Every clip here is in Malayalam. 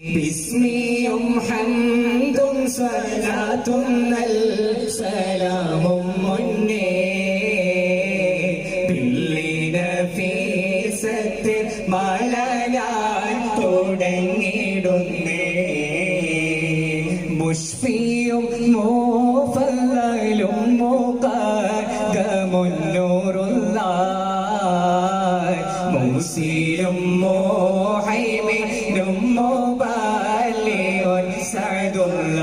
ബിസ്മിയും ഹംദും സ്വലാത്തും നൽ സലാമും മുന്നേ. പിള്ളിന ഫീസത്ത് മലയാൻ തുടങ്ങിടുന്നേ മുഷ്ഫിയും മോഫലും മുഖമുന്നൂറുള്ള മൂസിലും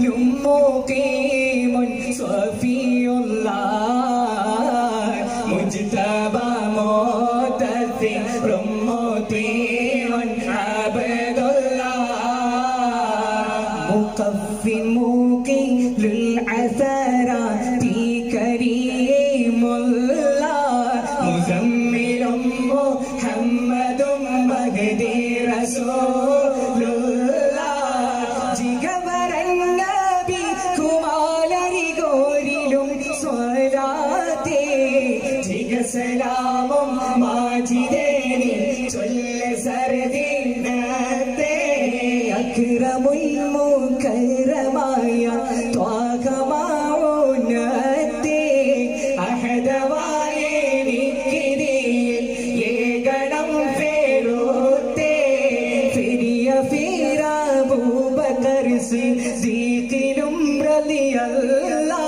മുഅമ്മിലും മുഖീമുൻ സ്വഫിയുള്ള മുജ്തബ മുതസിറും മുതീഉൻ അബ്ദുള്ള മുഖഫിൻ മുഖീലുൽ അസറാത്തി കരീമുള്ള മുസമ്മിലും മുഹമ്മദും മഹദി റസൂലുള്ള മുക്കരമായ ത്വാഗമാവുന്നത്തെ അഹദവായ എനിക്കിതിൽ ഏകണം ഫേരോത്തെ ഫിരിയ ഫീറാബൂബക്കർ സിദ്ദീഖിനും റളിയല്ലാഹ് ഫൊലിവരെ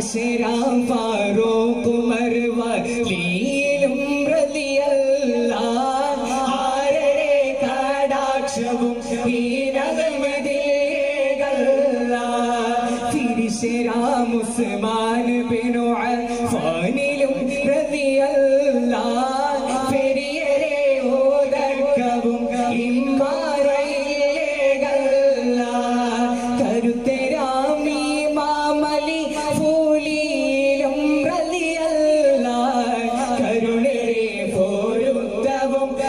അർശിരാം ഫാറൂഖ് മർവലീലും പ്രതിയല്ല. ആരരെ കടാക്ഷവും ഫിരിശരാം ഉസ്മാൻ ബിനു അഫ്ഫാനിലും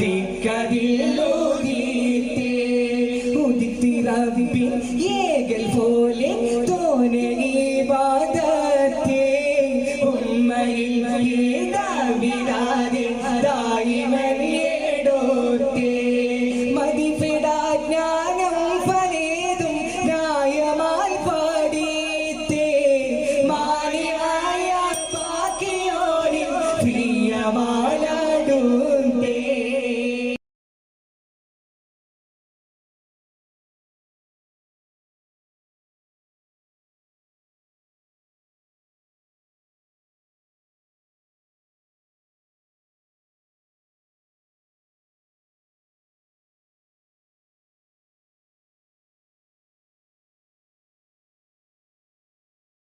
മക്ക ദിക്കതില്ലൂതീത്തെ ഉദിത്തിറവിപ്പിൻ ഏകൽ തോനെ